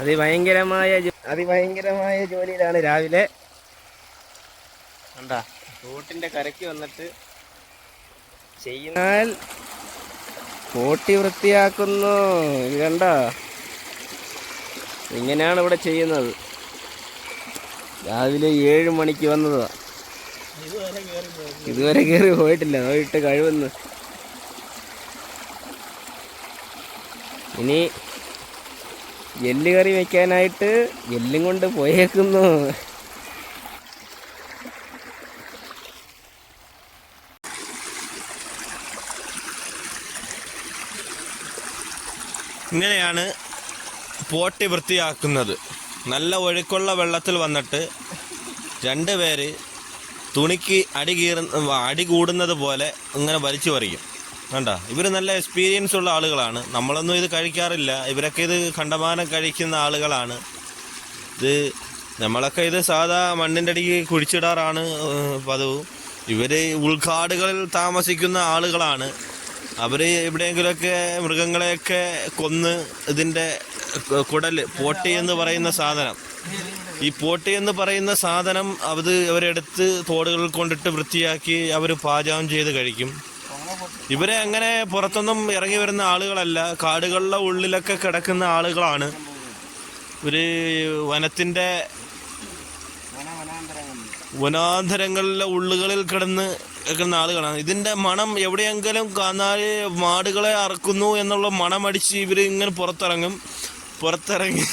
അതിഭയങ്കരമായ അതിഭയങ്കരമായ ജോലിയിലാണ് രാവിലെ. എന്താ തോട്ടിന്റെ കരയ്ക്ക് വന്നിട്ട് ചെയ്യുന്നാൽ കോട്ടി വൃത്തിയാക്കുന്നു. ഇത് കണ്ട? ഇങ്ങനെയാണ് ഇവിടെ ചെയ്യുന്നത്. രാവിലെ ഏഴ് മണിക്ക് വന്നതാ. ഇതുവരെ കയറി പോയിട്ടില്ല. പോയിട്ട് കഴിവെന്ന് ഇനി എല്ല് കറി വെക്കാനായിട്ട് എല്ലും കൊണ്ട് പോയേക്കുന്നു. ഇങ്ങനെയാണ് പോട്ടി വൃത്തിയാക്കുന്നത്. നല്ല ഒഴുക്കുള്ള വെള്ളത്തിൽ വന്നിട്ട് രണ്ട് പേര് തുണിക്ക് അടി കീറ അടി കൂടുന്നത് പോലെ ഇങ്ങനെ വലിച്ചു പറിക്കും കണ്ട? ഇവർ നല്ല എക്സ്പീരിയൻസ് ഉള്ള ആളുകളാണ്. നമ്മളൊന്നും ഇത് കഴിക്കാറില്ല. ഇവരൊക്കെ ഇത് കണ്ടമാനം കഴിക്കുന്ന ആളുകളാണ്. ഇത് നമ്മളൊക്കെ ഇത് സാധാ മണ്ണിന്റെ അടിക്ക് കുഴിച്ചിടാറാണ് പതിവ്. ഇവർ ഉൾക്കാടുകളിൽ താമസിക്കുന്ന ആളുകളാണ്. അവർ എവിടെയെങ്കിലുമൊക്കെ മൃഗങ്ങളെയൊക്കെ കൊന്ന് ഇതിന്റെ കുടൽ പോട്ടി എന്ന് പറയുന്ന സാധനം. ഈ പോട്ടി എന്ന് പറയുന്ന സാധനം അത് അവരെടുത്ത് തോടുകൾ കൊണ്ടിട്ട് വൃത്തിയാക്കി അവർ പാചകം ചെയ്ത് കഴിക്കും. ഇവരെ അങ്ങനെ പുറത്തൊന്നും ഇറങ്ങി വരുന്ന ആളുകളല്ല. കാടുകളിലെ ഉള്ളിലൊക്കെ കിടക്കുന്ന ആളുകളാണ്. ഒരു വനത്തിന്റെ വനാന്തരങ്ങളിലെ ഉള്ളുകളിൽ കിടന്ന് കിടക്കുന്ന ആളുകളാണ്. ഇതിന്റെ മണം എവിടെയെങ്കിലും കാണാൽ മാടുകളെ അറക്കുന്നു എന്നുള്ള മണമടിച്ച് ഇവർ ഇങ്ങനെ പുറത്തിറങ്ങും. പുറത്തിറങ്ങി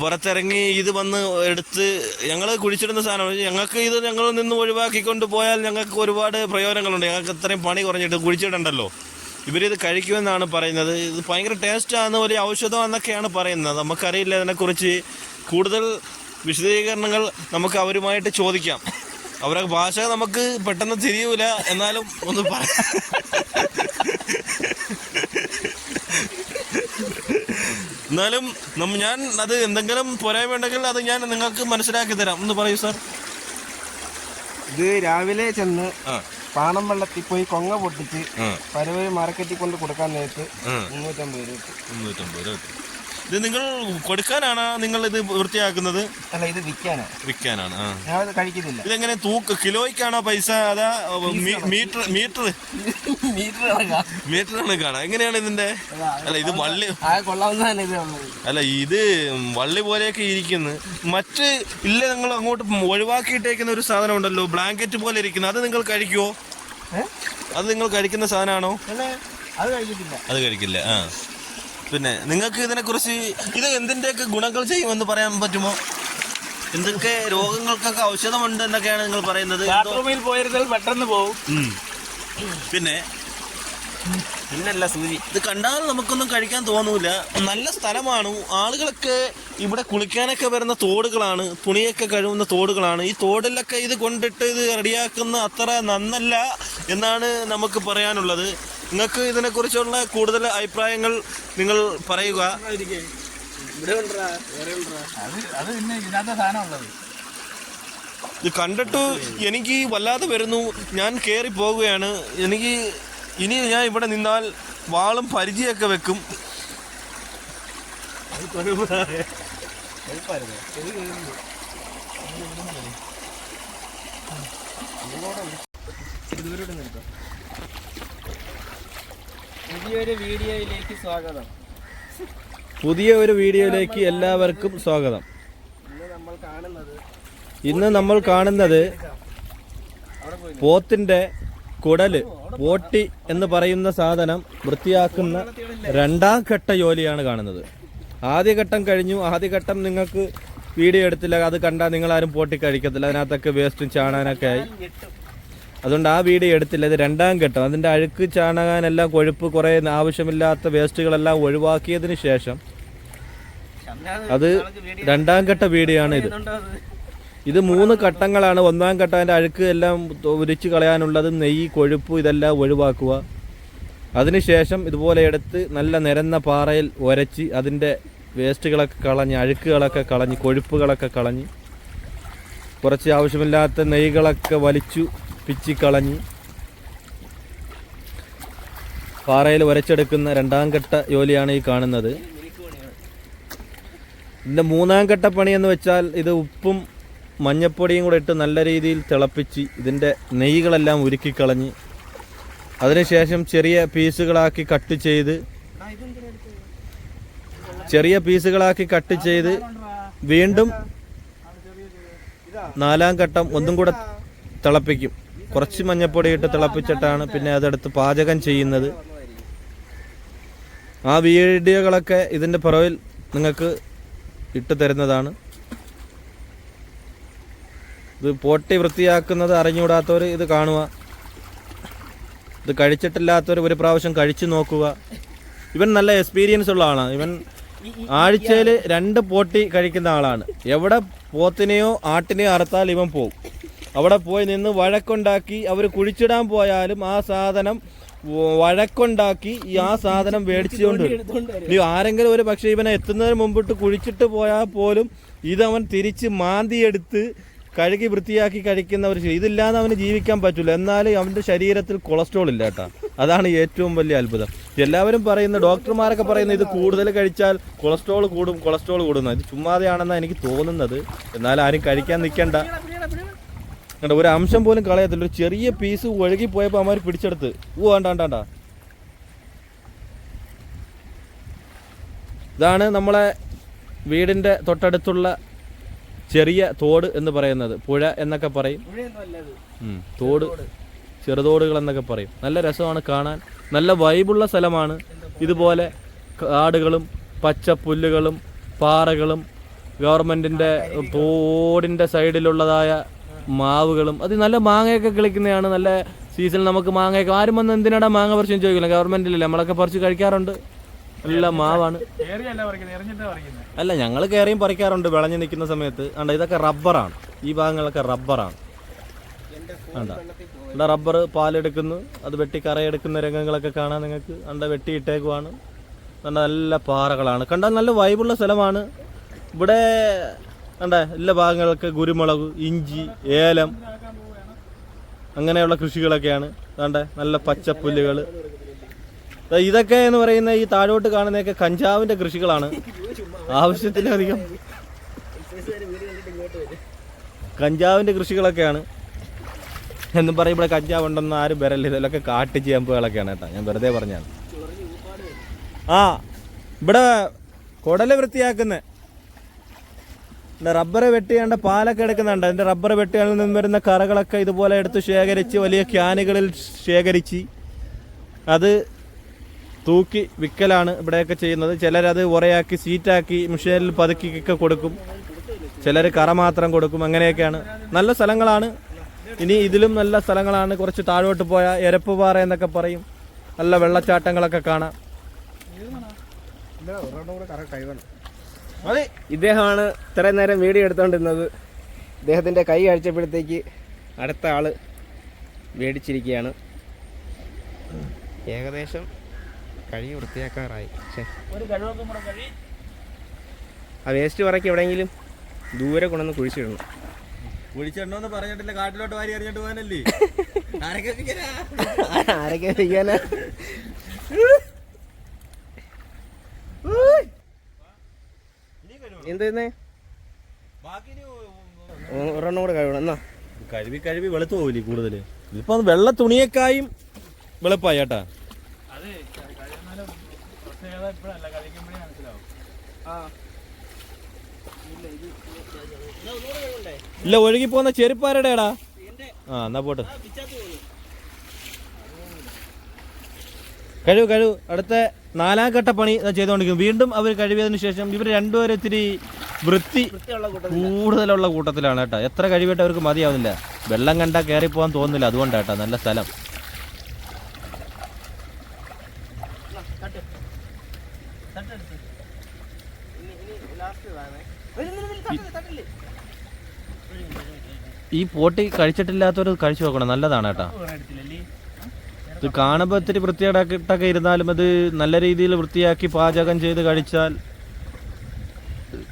പുറത്തിറങ്ങി ഇത് വന്ന് എടുത്ത് ഞങ്ങൾ കുഴിച്ചിടുന്ന സാധനം ഞങ്ങൾക്ക് ഇത് ഞങ്ങൾ നിന്ന് ഒഴിവാക്കിക്കൊണ്ട് പോയാൽ ഞങ്ങൾക്ക് ഒരുപാട് പ്രയോജനങ്ങളുണ്ട്. ഞങ്ങൾക്ക് ഇത്രയും പണി കുറഞ്ഞിട്ട് കുഴിച്ചിടണ്ടല്ലോ. ഇവരിത് കഴിക്കുമെന്നാണ് പറയുന്നത്. ഇത് ഭയങ്കര ടേസ്റ്റാണ് ഒരു ഔഷധം എന്നൊക്കെയാണ് പറയുന്നത്. നമുക്കറിയില്ല ഇതിനെക്കുറിച്ച്. കൂടുതൽ വിശദീകരണങ്ങൾ നമുക്ക് അവരുമായിട്ട് ചോദിക്കാം. അവരുടെ ഭാഷ നമുക്ക് പെട്ടെന്ന് തിരിയൂല. എന്നാലും ഒന്ന് പറ എന്നാലും ഞാൻ അത് എന്തെങ്കിലും പോരായ്മ ഉണ്ടെങ്കിൽ അത് ഞാൻ നിങ്ങൾക്ക് മനസ്സിലാക്കി തരാം. എന്ന് പറയൂ സാർ ഇത് രാവിലെ ചെന്ന് പാണം വെള്ളത്തിൽ പോയി കൊങ്ങ പൊട്ടിച്ച് പരവര് മാർക്കറ്റിൽ കൊണ്ട് കൊടുക്കാൻ നേരത്ത് മുന്നൂറ്റമ്പത് രൂപ. മുന്നൂറ്റമ്പത് രൂപ. ഇത് നിങ്ങൾ കൊടുക്കാനാണ് നിങ്ങൾ ഇത് വൃത്തിയാക്കുന്നത്? അല്ല ഇത് വിൽക്കാനാണ് വിൽക്കാനാണ് ആ. കഴിക്കുന്നില്ല. ഇതെങ്ങനെ തൂക്ക് കിലോയ്ക്കാണോ പൈസ അതാ മീറ്റർ മീറ്റർ മീറ്റർ? മീറ്റർ കണക്കാണ് എങ്ങനെയാണ് ഇതിന്റെ? അല്ല ഇത് വള്ളി അല്ല ഇത് വള്ളി പോലെയൊക്കെ ഇരിക്കുന്നു. മറ്റ് ഇല്ല നിങ്ങൾ അങ്ങോട്ട് ഒഴിവാക്കിയിട്ടേക്കുന്ന ഒരു സാധനം ഉണ്ടല്ലോ ബ്ലാങ്കറ്റ് പോലെ ഇരിക്കുന്നു. അത് നിങ്ങൾ കഴിക്കുമോ അത് നിങ്ങൾ കഴിക്കുന്ന സാധനമാണോ അത് കഴിക്കില്ല അത് കഴിക്കില്ല ആ. പിന്നെ നിങ്ങൾക്ക് ഇതിനെക്കുറിച്ച് ഇത് എന്തിന്റെയൊക്കെ ഗുണങ്ങൾ ചെയ്യുമെന്ന് പറയാൻ പറ്റുമോ? എന്തൊക്കെ രോഗങ്ങൾക്കൊക്കെ ഔഷധമുണ്ട് എന്നൊക്കെയാണ് നിങ്ങൾ പറയുന്നത്? ബാത്റൂമിൽ പോയിരുന്നാൽ പെട്ടെന്ന് പോകും പിന്നെ പിന്നല്ല സൂചി. ഇത് കണ്ടാൽ നമുക്കൊന്നും കഴിക്കാൻ തോന്നൂല. നല്ല സ്ഥലമാണ്. ആളുകളൊക്കെ ഇവിടെ കുളിക്കാനൊക്കെ വരുന്ന തോടുകളാണ്. തുണിയൊക്കെ കഴുകുന്ന തോടുകളാണ്. ഈ തോടിലൊക്കെ ഇത് കൊണ്ടിട്ട് ഇത് റെഡിയാക്കുന്ന അത്ര നന്നല്ല എന്നാണ് നമുക്ക് പറയാനുള്ളത്. നിങ്ങൾക്ക് ഇതിനെക്കുറിച്ചുള്ള കൂടുതൽ അഭിപ്രായങ്ങൾ നിങ്ങൾ പറയുക. ഇത് കണ്ടിട്ട് എനിക്ക് വല്ലാതെ വരുന്നു. ഞാൻ കയറി പോവുകയാണ്. എനിക്ക് ഇനി ഞാൻ ഇവിടെ നിന്നാൽ വാളും പരിചയമൊക്കെ വെക്കും. പുതിയൊരു വീഡിയോയിലേക്ക് സ്വാഗതം. പുതിയ ഒരു വീഡിയോയിലേക്ക് എല്ലാവർക്കും സ്വാഗതം. ഇന്ന് നമ്മൾ കാണുന്നത് ഇന്ന് നമ്മൾ കാണുന്നത് പോത്തിന്റെ കുടൽ പോട്ടി എന്ന് പറയുന്ന സാധനം വൃത്തിയാക്കുന്ന രണ്ടാം ഘട്ട ജോലിയാണ് കാണുന്നത്. ആദ്യഘട്ടം കഴിഞ്ഞു. ആദ്യഘട്ടം നിങ്ങൾക്ക് വീഡിയോ എടുത്തില്ല. അത് കണ്ടാൽ നിങ്ങളാരും പോട്ടി കഴിക്കത്തില്ല. അതിനകത്തൊക്കെ വേസ്റ്റും ചാണാനൊക്കെ ആയി. അതുകൊണ്ട് ആ വീഡിയോ എടുത്തില്ല ഇത് രണ്ടാം ഘട്ടം. അതിന്റെ അഴുക്ക് ചാണകാനെല്ലാം കൊഴുപ്പ് കുറേ ആവശ്യമില്ലാത്ത വേസ്റ്റുകളെല്ലാം ഒഴിവാക്കിയതിന് ശേഷം അത് രണ്ടാം ഘട്ട വീഡിയോ ആണ് ഇത്. ഇത് മൂന്ന് ഘട്ടങ്ങളാണ്. ഒന്നാം ഘട്ടം അതിന്റെ അഴുക്ക് എല്ലാം ഉരിച്ചു കളയാനുള്ളത് നെയ്യ് കൊഴുപ്പ് ഇതെല്ലാം ഒഴിവാക്കുക. അതിനുശേഷം ഇതുപോലെ എടുത്ത് നല്ല നിരന്ന പാറയിൽ ഉരച്ച് അതിന്റെ വേസ്റ്റുകളൊക്കെ കളഞ്ഞ് അഴുക്കുകളൊക്കെ കളഞ്ഞ് കൊഴുപ്പുകളൊക്കെ കളഞ്ഞ് കുറച്ച് ആവശ്യമില്ലാത്ത നെയ്കളൊക്കെ വലിച്ചു പിച്ചി കളഞ്ഞ് പാറയിൽ വരച്ചെടുക്കുന്ന രണ്ടാം ഘട്ട ജോലിയാണ് ഈ കാണുന്നത്. ഇതിന്റെ മൂന്നാം ഘട്ട പണി എന്ന് വെച്ചാൽ ഇത് ഉപ്പും മഞ്ഞപ്പൊടിയും കൂടെ ഇട്ട് നല്ല രീതിയിൽ തിളപ്പിച്ച് ഇതിന്റെ നെയ്കളെല്ലാം ഉരുക്കിക്കളഞ്ഞ് അതിനുശേഷം ചെറിയ പീസുകളാക്കി കട്ട് ചെയ്ത് ചെറിയ പീസുകളാക്കി കട്ട് ചെയ്ത് വീണ്ടും നാലാം ഘട്ടം ഒന്നും കൂടെ തിളപ്പിക്കും. കുറച്ച് മഞ്ഞപ്പൊടി ഇട്ട് തിളപ്പിച്ചിട്ടാണ് പിന്നെ അതെടുത്ത് പാചകം ചെയ്യുന്നത്. ആ വീഡിയോകളൊക്കെ ഇതിന്റെ പുറവിൽ നിങ്ങൾക്ക് ഇട്ട് തരുന്നതാണ്. ഇത് പോട്ടി വൃത്തിയാക്കുന്നത് അറിഞ്ഞുകൂടാത്തവർ ഇത് കാണുക. ഇത് കഴിച്ചിട്ടില്ലാത്തവർ ഒരു പ്രാവശ്യം കഴിച്ചു നോക്കുക. ഇവൻ നല്ല എക്സ്പീരിയൻസ് ഉള്ള ആളാണ്. ഇവൻ ആഴ്ചയിൽ രണ്ട് പോട്ടി കഴിക്കുന്ന ആളാണ്. എവിടെ പോത്തിനെയോ ആട്ടിനെയോ അറുത്താൽ ഇവൻ പോകും അവിടെ പോയി നിന്ന് വഴക്കുണ്ടാക്കി അവർ കുഴിച്ചിടാൻ പോയാലും ആ സാധനം വഴക്കുണ്ടാക്കി ഈ ആ സാധനം മേടിച്ചുകൊണ്ട് ഇനി ആരെങ്കിലും ഒരു പക്ഷേ ഇവനെ എത്തുന്നതിന് മുമ്പിട്ട് കുഴിച്ചിട്ട് പോയാൽ പോലും ഇതവൻ തിരിച്ച് മാന്തിയെടുത്ത് കഴുകി വൃത്തിയാക്കി കഴിക്കുന്ന ഒരു. ഇതില്ലാതെ അവന് ജീവിക്കാൻ പറ്റില്ല. എന്നാലും അവന്റെ ശരീരത്തിൽ കൊളസ്ട്രോൾ ഇല്ല കേട്ടോ. അതാണ് ഏറ്റവും വലിയ അത്ഭുതം. എല്ലാവരും പറയുന്ന ഡോക്ടർമാരൊക്കെ പറയുന്നത് ഇത് കൂടുതൽ കഴിച്ചാൽ കൊളസ്ട്രോൾ കൂടും കൊളസ്ട്രോൾ കൂടുന്നത് ഇത് ചുമ്മാതെയാണെന്നാണ് എനിക്ക് തോന്നുന്നത്. എന്നാൽ ആരും കഴിക്കാൻ നിൽക്കണ്ട. കണ്ടോ ഒരു അംശം പോലും കളയത്തില്ല. ഒരു ചെറിയ പീസ് ഒഴുകി പോയപ്പോൾ അവന്മാർ പിടിച്ചെടുത്ത്. ഓ വേണ്ട വേണ്ട ഇതാണ് നമ്മളെ വീടിന്റെ തൊട്ടടുത്തുള്ള ചെറിയ തോട് എന്ന് പറയുന്നത്. പുഴ എന്നൊക്കെ പറയും. തോട് ചെറുതോടുകൾ എന്നൊക്കെ പറയും. നല്ല രസമാണ് കാണാൻ. നല്ല വൈബുള്ള സ്ഥലമാണ്. ഇതുപോലെ കാടുകളും പച്ച പുല്ലുകളും പാറകളും ഗവൺമെന്റിന്റെ തോടിന്റെ സൈഡിലുള്ളതായ മാവുകളും അത് നല്ല മാങ്ങയൊക്കെ കിളിക്കുന്നതാണ് നല്ല സീസണിൽ നമുക്ക് മാങ്ങയൊക്കെ ആരും വന്ന് എന്തിനാടാ മാങ്ങ പറിച്ചു ചോദിക്കില്ല ഗവൺമെന്റിലല്ലേ നമ്മളൊക്കെ പറിച്ച് കഴിക്കാറുണ്ട്. നല്ല മാവാണ്. അല്ല ഞങ്ങൾ കയറിയും പറിക്കാറുണ്ട് വിളഞ്ഞു നിൽക്കുന്ന സമയത്ത്. കണ്ട ഇതൊക്കെ റബ്ബറാണ് ഈ ഭാഗങ്ങളൊക്കെ റബ്ബറാണ് കണ്ട? ഇവിടെ റബ്ബർ പാലെടുക്കുന്നു അത് വെട്ടി കറയെടുക്കുന്ന രംഗങ്ങളൊക്കെ കാണാൻ നിങ്ങൾക്ക്. അണ്ട വെട്ടിയിട്ടേക്കുവാണ്. കണ്ട നല്ല പാറകളാണ്. കണ്ടാൽ നല്ല വൈബുള്ള സ്ഥലമാണ്. ഇവിടെ കണ്ട? എല്ലാ ഭാഗങ്ങളൊക്കെ കുരുമുളക് ഇഞ്ചി ഏലം അങ്ങനെയുള്ള കൃഷികളൊക്കെയാണ്. കണ്ട? നല്ല പച്ചപ്പുല്ലുകൾ. ഇതൊക്കെ എന്ന് പറയുന്ന ഈ താഴോട്ട് കാണുന്നതൊക്കെ കഞ്ചാവിന്റെ കൃഷികളാണ്. ആവശ്യത്തിലധികം കഞ്ചാവിന്റെ കൃഷികളൊക്കെയാണ്. എന്നും പറയും ഇവിടെ കഞ്ചാവ് ഉണ്ടെന്ന് ആരും വരല്ല. ഇതിലൊക്കെ കാട്ടു ചേമ്പുകളൊക്കെയാണ് കേട്ടോ. ഞാൻ വെറുതെ പറഞ്ഞാണ് ആ ഇവിടെ കുടൽ വൃത്തിയാക്കുന്ന. റബ്ബർ വെട്ടിയാണ്ട് പാലൊക്കെ എടുക്കുന്നുണ്ട്. അതിന്റെ റബ്ബർ വെട്ടിയാൽ നിന്ന് വരുന്ന കറകളൊക്കെ ഇതുപോലെ എടുത്ത് ശേഖരിച്ച് വലിയ ക്യാനുകളിൽ ശേഖരിച്ച് അത് തൂക്കി വിൽക്കലാണ് ഇവിടെയൊക്കെ ചെയ്യുന്നത്. ചിലരത് ഉറയാക്കി സീറ്റാക്കി മിഷീനിൽ പതുക്കിയൊക്കെ കൊടുക്കും. ചിലർ കറ മാത്രം കൊടുക്കും. അങ്ങനെയൊക്കെയാണ്. നല്ല സ്ഥലങ്ങളാണ്. ഇനി ഇതിലും നല്ല സ്ഥലങ്ങളാണ്. കുറച്ച് താഴോട്ട് പോയ എരപ്പുപാറ എന്നൊക്കെ പറയും. നല്ല വെള്ളച്ചാട്ടങ്ങളൊക്കെ കാണാം. ഇദ്ദേഹമാണ് ഇത്രയും നേരം വീഡിയോ എടുത്തുകൊണ്ടിരുന്നത് ഇദ്ദേഹത്തിന്റെ കൈ കഴിച്ചപ്പോഴത്തേക്ക് അടുത്ത ആൾ മേടിച്ചിരിക്കുകയാണ്. ഏകദേശം കഴി വൃത്തിയാക്കാറായി. പക്ഷേ ആ വേസ്റ്റ് പറക്കി എവിടെയെങ്കിലും ദൂരെ കൊണ്ടുവന്ന് കുഴിച്ചിടണം. കുഴിച്ചിടണമെന്ന് പറഞ്ഞിട്ടില്ല കാട്ടിലോട്ട് വാരി എറിഞ്ഞിട്ട് പോകാനല്ലേ? ആരൊക്കെ ചെയ്യാനാ എന്തെന്നേ? ഒരെണ്ണം കൂടെ കഴിയണം എന്നാ? കഴുകി കഴുകി വെളുത്തു പോവില്ലേ കൂടുതൽ ഇതിപ്പോ വെള്ള തുണിയേക്കായും വെളുപ്പായി ചേട്ടാ ഇല്ല ഒഴുകി പോകുന്ന ചെരുപ്പാരടേടാ ആ എന്നാ പോട്ട്. കഴിവ് കഴിവ് അടുത്ത നാലാം ഘട്ട പണി ദാ ചെയ്തുകൊണ്ടിരിക്കുന്നു. വീണ്ടും അവർ കഴിവിയതിനു ശേഷം ഇവർ രണ്ടുപേരും ഇത്തിരി വൃത്തി കൂടുതലുള്ള കൂട്ടത്തിലാണ് കേട്ടോ. എത്ര കഴിവിട്ട് അവർക്ക് മതിയാവുന്നില്ല. വെള്ളം കണ്ടാൽ കയറി പോകാൻ തോന്നുന്നില്ല. അതുകൊണ്ടാണ് കേട്ടോ നല്ല സ്ഥലം. ഈ പോട്ടി കഴിച്ചിട്ടില്ലാത്തവർ കഴിച്ചു നോക്കണം. നല്ലതാണ് കേട്ടോ. ഇത് കാണുമ്പോൾ ഇത്തിരി വൃത്തിയാടാക്കിട്ടൊക്കെ ഇരുന്നാലും അത് നല്ല രീതിയിൽ വൃത്തിയാക്കി പാചകം ചെയ്ത് കഴിച്ചാൽ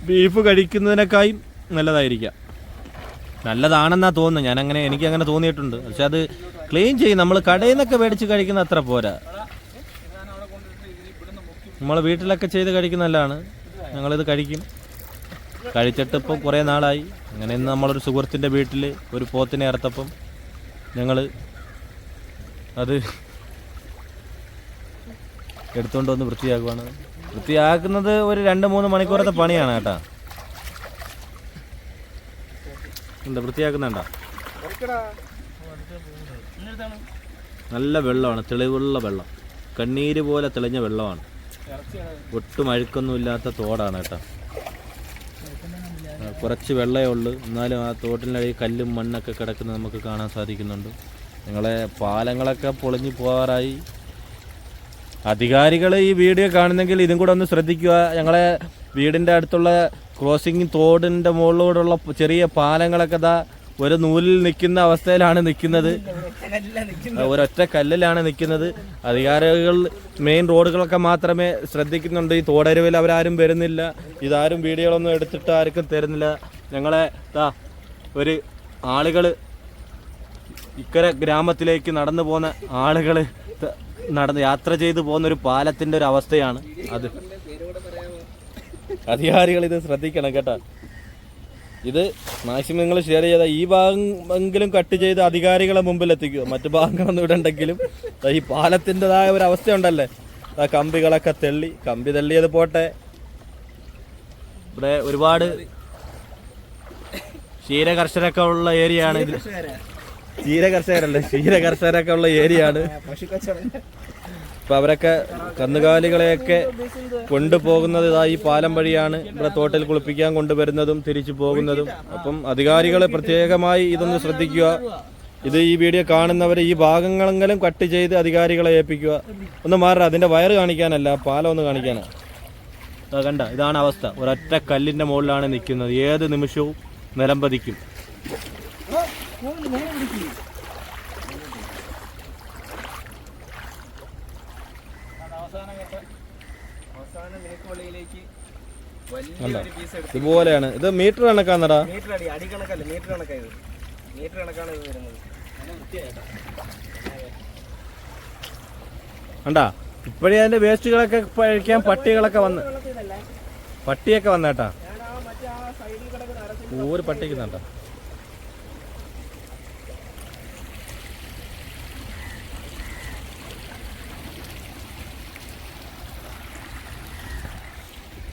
ബീഫ് കഴിക്കുന്നതിനേക്കായും നല്ലതായിരിക്കാം. നല്ലതാണെന്നാ തോന്നുന്നത്. ഞാനങ്ങനെ അങ്ങനെ എനിക്ക് അങ്ങനെ തോന്നിയിട്ടുണ്ട്. പക്ഷെ അത് ക്ലീൻ ചെയ്യും നമ്മൾ കടയിൽ നിന്നൊക്കെ മേടിച്ച് കഴിക്കുന്ന അത്ര പോരാ. നമ്മൾ വീട്ടിലൊക്കെ ചെയ്ത് കഴിക്കുന്ന നല്ലതാണ്. ഞങ്ങളിത് കഴിക്കും. കഴിച്ചിട്ട് ഇപ്പം കുറേ നാളായി. അങ്ങനെ ഇന്ന് നമ്മളൊരു സുഹൃത്തിന്റെ വീട്ടിൽ ഒരു പോത്തിനെ ഇറത്തപ്പം ഞങ്ങൾ അത് എടുത്തുകൊണ്ട് വന്ന് വൃത്തിയാക്കുവാണ്. വൃത്തിയാക്കുന്നത് ഒരു രണ്ട് മൂന്ന് മണിക്കൂറത്തെ പണിയാണ് കേട്ടാ. എന്താ വൃത്തിയാക്കുന്നുണ്ടോ? നല്ല വെള്ളമാണ് തെളിവുള്ള വെള്ളം. കണ്ണീര് പോലെ തെളിഞ്ഞ വെള്ളമാണ്. ഒട്ടും അഴുക്കൊന്നുമില്ലാത്ത തോടാണ് കേട്ടോ. കുറച്ച് വെള്ളമേ ഉള്ളൂ. എന്നാലും ആ തോട്ടിനടി കല്ലും മണ്ണൊക്കെ കിടക്കുന്നത് നമുക്ക് കാണാൻ സാധിക്കുന്നുണ്ട്. ഞങ്ങളെ പാലങ്ങളൊക്കെ പൊളിഞ്ഞു പോകാറായി. അധികാരികൾ ഈ വീഡിയോ കാണുന്നെങ്കിൽ ഇതും കൂടെ ഒന്ന് ശ്രദ്ധിക്കുക. ഞങ്ങളെ വീടിന്റെ അടുത്തുള്ള ക്രോസിംഗ് തോടിന്റെ മുകളിലൂടെയുള്ള ചെറിയ പാലങ്ങളൊക്കെ ദാ ഒരു നൂലിൽ നിൽക്കുന്ന അവസ്ഥയിലാണ് നിൽക്കുന്നത്. ഒരൊറ്റ കല്ലിലാണ് നിൽക്കുന്നത്. അധികാരികൾ മെയിൻ റോഡുകളൊക്കെ മാത്രമേ ശ്രദ്ധിക്കുന്നുണ്ട്. ഈ തോടരുവിൽ അവരാരും വരുന്നില്ല. ഇതാരും വീഡിയോകളൊന്നും എടുത്തിട്ട് ആർക്കും തരുന്നില്ല. ഞങ്ങളെ ഒരു ആളുകൾ ഇക്കര ഗ്രാമത്തിലേക്ക് നടന്നു പോകുന്ന ആളുകൾ നടന്ന് യാത്ര ചെയ്തു പോകുന്ന ഒരു പാലത്തിന്റെ ഒരു അവസ്ഥയാണ് അത്. അധികാരികൾ ഇത് ശ്രദ്ധിക്കണം കേട്ടോ. ഇത് മാക്സിമം നിങ്ങൾ ഷെയർ ചെയ്ത ഈ ഭാഗം എങ്കിലും കട്ട് ചെയ്ത് അധികാരികളെ മുമ്പിൽ എത്തിക്കുക. മറ്റു ഭാഗങ്ങളൊന്നും ഇടണ്ടെങ്കിലും ഈ പാലത്തിന്റെതായ ഒരു അവസ്ഥ ഉണ്ടല്ലേ? ആ കമ്പികളൊക്കെ തെള്ളി കമ്പി തെള്ളിയത് പോട്ടെ. ഇവിടെ ഒരുപാട് ക്ഷീര കർഷകരൊക്കെ ഉള്ള ഏരിയയാണ് ഇത്. ക്ഷീര കർഷകരല്ലേ ക്ഷീര കർഷകരൊക്കെ ഉള്ള ഏരിയ ആണ് അപ്പൊ അവരൊക്കെ കന്നുകാലികളെയൊക്കെ കൊണ്ടുപോകുന്നത് ഇതാ ഈ പാലം വഴിയാണ്. ഇവിടെ തോട്ടിൽ കുളിപ്പിക്കാൻ കൊണ്ടുവരുന്നതും തിരിച്ചു പോകുന്നതും. അപ്പം അധികാരികൾ പ്രത്യേകമായി ഇതൊന്ന് ശ്രദ്ധിക്കുക. ഇത് ഈ വീഡിയോ കാണുന്നവർ ഈ ഭാഗങ്ങളെങ്കിലും കട്ട് ചെയ്ത് അധികാരികളെ ഏൽപ്പിക്കുക. ഒന്ന് മാറ അതിന്റെ വയറ് കാണിക്കാനല്ല പാലം ഒന്ന് കാണിക്കാനാണ് കണ്ട ഇതാണ് അവസ്ഥ. ഒരൊറ്റ കല്ലിന്റെ മുകളിലാണ് നിൽക്കുന്നത്. ഏത് നിമിഷവും നിലംപതിക്കും കണ്ടോ? ഇതുപോലെയാണ്. ഇത് മീറ്റർ കണക്കാന്നടാ മീറ്റർ അടി അടി കണക്കല്ല മീറ്റർ മീറ്റർ കണക്കാണ് ഇത് വരുന്നത്. കണ്ടാ? ഇപ്പോഴേ അതിന്റെ വേസ്റ്റുകളൊക്കെ കഴിക്കാൻ പട്ടികളൊക്കെ വന്ന് പട്ടിയൊക്കെ വന്നേട്ടാ. ഒരു പട്ടിക്ക്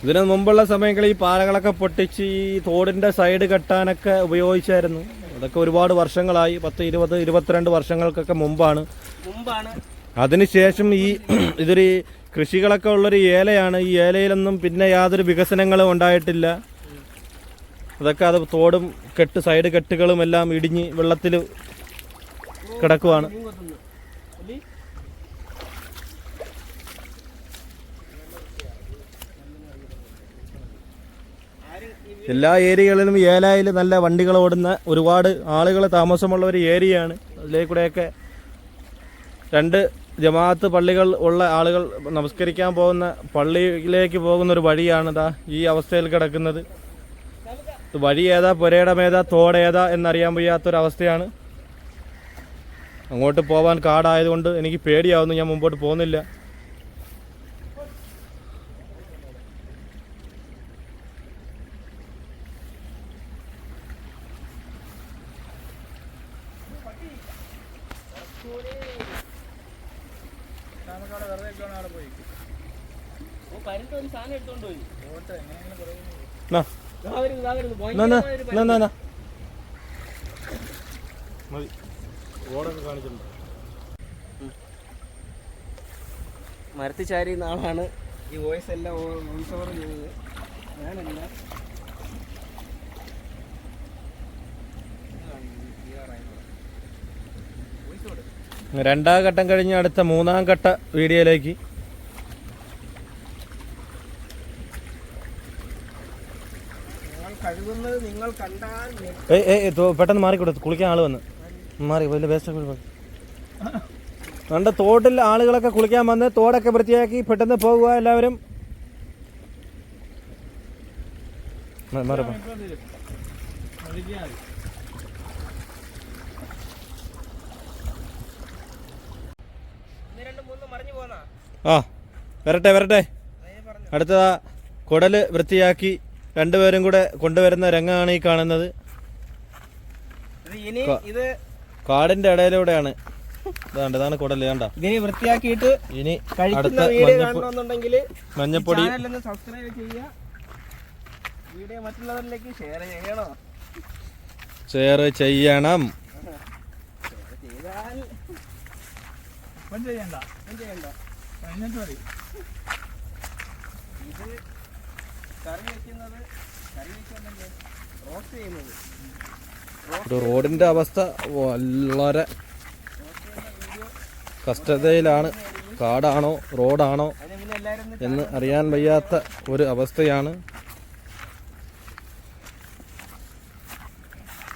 ഇതിന് മുമ്പുള്ള സമയങ്ങളിൽ ഈ പാലകളൊക്കെ പൊട്ടിച്ച് ഈ തോടിന്റെ സൈഡ് കെട്ടാനൊക്കെ ഉപയോഗിച്ചായിരുന്നു. അതൊക്കെ ഒരുപാട് വർഷങ്ങളായി. പത്ത് ഇരുപത് ഇരുപത്തിരണ്ട് വർഷങ്ങൾക്കൊക്കെ മുമ്പാണ്. മുമ്പാണ്. അതിനുശേഷം ഈ ഇതൊരു കൃഷികളൊക്കെ ഉള്ളൊരു ഏലയാണ്. ഈ ഏലയിലൊന്നും പിന്നെ യാതൊരു വികസനങ്ങളും ഉണ്ടായിട്ടില്ല. അതൊക്കെ അത് തോടും കെട്ട് സൈഡ് കെട്ടുകളും എല്ലാം ഇടിഞ്ഞ് വെള്ളത്തിൽ കിടക്കുവാണ് മൂവത്തുനിന്ന് അല്ലേ എല്ലാ ഏരിയകളിലും ഏലായിൽ നല്ല വണ്ടികൾ ഓടുന്ന ഒരുപാട് ആളുകൾ താമസമുള്ള ഒരു ഏരിയയാണ്. അതിലേക്കൂടെയൊക്കെ രണ്ട് ജമാഅത്ത് പള്ളികൾ ഉള്ള ആളുകൾ നമസ്കരിക്കാൻ പോകുന്ന പള്ളിയിലേക്ക് പോകുന്ന ഒരു വഴിയാണ് ഇതാ ഈ അവസ്ഥയിൽ കിടക്കുന്നത്. വഴി ഏതാ പുരയിടമേതാ തോടേതാ എന്നറിയാൻ വയ്യാത്തൊരവസ്ഥയാണ്. അങ്ങോട്ട് പോവാൻ കാടായതുകൊണ്ട് എനിക്ക് പേടിയാവുന്നു ഞാൻ മുമ്പോട്ട് പോകുന്നില്ല. വെറുതെ അവിടെ പോയി. പരുത്ത സാധനം എടുത്തോണ്ട് പോയി. പോട്ടെ എങ്ങനെയെങ്കിലും പറയുന്നു. മതി. കാണിച്ചിട്ടുണ്ട്. മരത്തിൽ ആളാണ് ഈ വോയിസ് എല്ലാം വോയിസ് ഓവർ ചെയ്യുന്നത്. ഞാനല്ല. രണ്ടാം ഘട്ടം കഴിഞ്ഞ് അടുത്ത മൂന്നാം ഘട്ട വീഡിയോയിലേക്ക്. ഏയ് ഏയ് പെട്ടെന്ന് മാറിക്കൊടുത്തു കുളിക്കാൻ ആൾ വന്ന്. മാറി വലിയ വേസ്റ്റ് കണ്ട തോട്ടിൽ ആളുകളൊക്കെ കുളിക്കാൻ വന്ന് തോടൊക്കെ വൃത്തിയാക്കി പെട്ടെന്ന് പോകുക എല്ലാവരും. മാറി പോ. ഇപ്പം തരും ഒഴിക്കാൻ മതി ഒന്ന് രണ്ട് മൂന്ന് മറിഞ്ഞു പോന്നാ ആ വരട്ടെ വരട്ടെ. അടുത്തത് കുടൽ വൃത്തിയാക്കി രണ്ടുപേരും കൂടെ കൊണ്ടുവരുന്ന രംഗമാണ് ഈ കാണുന്നത്. കാടിന്റെ ഇടയിലൂടെയാണ്. ഇതാണ്ട് ഇതാണ് കുടൽ കണ്ടോ ഇനി വൃത്തിയാക്കിയിട്ട് ഇനി അടുത്ത മഞ്ഞപ്പൊടി മഞ്ഞപ്പൊടി സബ്സ്ക്രൈബ് ചെയ്യുക. വീഡിയോ മറ്റുള്ളവരിലേക്ക് ഷെയർ ചെയ്യണോ? ഷെയർ ചെയ്യണം. ചെയ്താൽ ഇപ്പം ചെയ്യണ്ട. ഒന്നും ചെയ്യണ്ട. കഴിഞ്ഞിട്ട് മതി ഇത് കറി വെക്കുന്നത് കറി വെക്കുന്നല്ലേ? റോസ്റ്റ് ചെയ്യുന്നത്. റോഡിന്റെ അവസ്ഥ വളരെ കഷ്ടതയിലാണ്. കാടാണോ റോഡാണോ എന്ന് അറിയാൻ വയ്യാത്ത ഒരു അവസ്ഥയാണ്.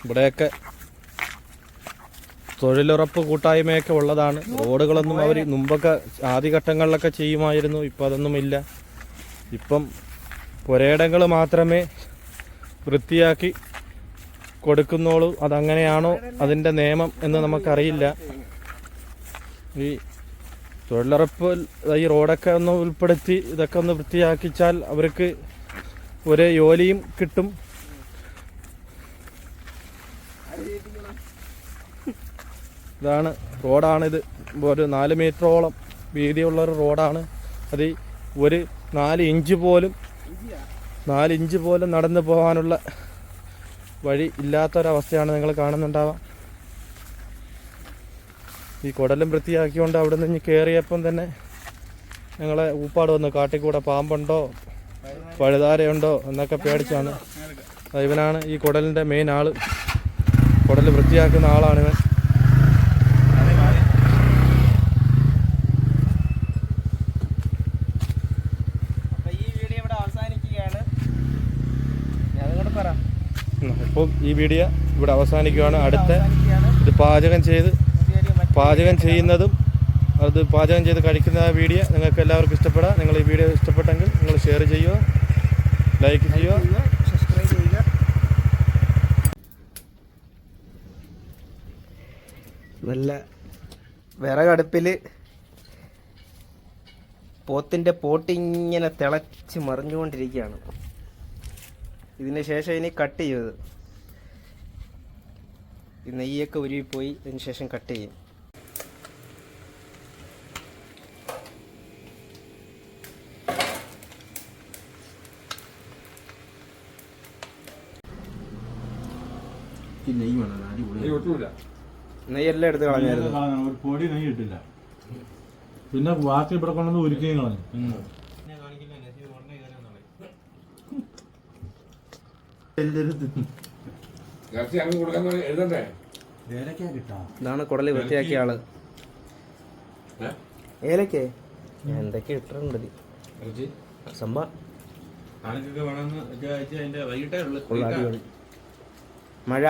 ഇവിടെയൊക്കെ തൊഴിലുറപ്പ് കൂട്ടായ്മയൊക്കെ ഉള്ളതാണ്. റോഡുകളൊന്നും അവർ മുമ്പൊക്കെ ആദ്യഘട്ടങ്ങളിലൊക്കെ ചെയ്യുമായിരുന്നു ഇപ്പം അതൊന്നുമില്ല ഇപ്പം പുരയിടങ്ങൾ മാത്രമേ വൃത്തിയാക്കി കൊടുക്കുന്നുള്ളൂ. അതങ്ങനെയാണോ അതിന്റെ നിയമം എന്ന് നമുക്കറിയില്ല. ഈ തൊഴിലുറപ്പ് ഈ റോഡൊക്കെ ഒന്ന് ഉൾപ്പെടുത്തി ഇതൊക്കെ ഒന്ന് വൃത്തിയാക്കിച്ചാൽ അവർക്ക് ഒരേ ജോലിയും കിട്ടും. ഇതാണ് റോഡാണിത്. ഒരു നാല് മീറ്ററോളം വീതിയുള്ള ഒരു റോഡാണ്. അത് ഒരു നാല് ഇഞ്ച് പോലും നാല് ഇഞ്ച് പോലും നടന്നു പോകാനുള്ള വഴി ഇല്ലാത്തൊരവസ്ഥയാണ് നിങ്ങൾ കാണുന്നുണ്ടാവാം. ഈ കുടലും വൃത്തിയാക്കിക്കൊണ്ട് അവിടെ നിന്ന് കയറിയപ്പം തന്നെ ഞങ്ങളെ ഊപ്പാട് വന്നു കാട്ടിക്കൂടെ പാമ്പുണ്ടോ പഴുതാരയുണ്ടോ എന്നൊക്കെ പേടിച്ചാണ്. ഇവനാണ് ഈ കുടലിന്റെ മെയിൻ ആൾ. കുടൽ വൃത്തിയാക്കുന്ന ആളാണ് ഇവൻ അപ്പൊ ഈ വീഡിയോ ഇവിടെ അവസാനിക്കുകയാണ് ഞാൻ കൂടെ പറ ഇപ്പം ഈ വീഡിയോ ഇവിടെ അവസാനിക്കുകയാണ്. അടുത്ത ഇത് പാചകം ചെയ്ത് പാചകം ചെയ്യുന്നതും അത് പാചകം ചെയ്ത് കഴിക്കുന്ന ആ വീഡിയോ നിങ്ങൾക്ക് എല്ലാവർക്കും ഇഷ്ടപ്പെടാം. നിങ്ങൾ ഈ വീഡിയോ ഇഷ്ടപ്പെട്ടെങ്കിൽ നിങ്ങൾ ഷെയർ ചെയ്യുക ലൈക്ക് ചെയ്യുക. ചെയ്യുക സബ്സ്ക്രൈബ് ചെയ്യുക. നല്ല വിറകടുപ്പിൽ പോത്തിന്റെ പോട്ടിങ്ങനെ തിളച്ച് മറിഞ്ഞുകൊണ്ടിരിക്കുകയാണ്. ഇതിന് ശേഷം ഇനി കട്ട് ചെയ്തത് ഈ നെയ്യൊക്കെ ഉരുവിപ്പോയി അതിന് ശേഷം കട്ട് ചെയ്യും. നെയ്യെല്ലാം എടുത്ത് കളഞ്ഞായിരുന്നു. ഒരു പൊടി നെയ്യ് ഇട്ടില്ല. പിന്നെ ബാക്കി ഇവിടെ കൊണ്ടുവന്ന് ഒരുക്കുകയും കളഞ്ഞു. ഇതാണ് കുടൽ വൃത്തിയാക്കിയ ആൾ. ഏലക്കേ? എന്തൊക്കെ ഇട്ടിട്ടുണ്ട്. സംഭവം. മഴ.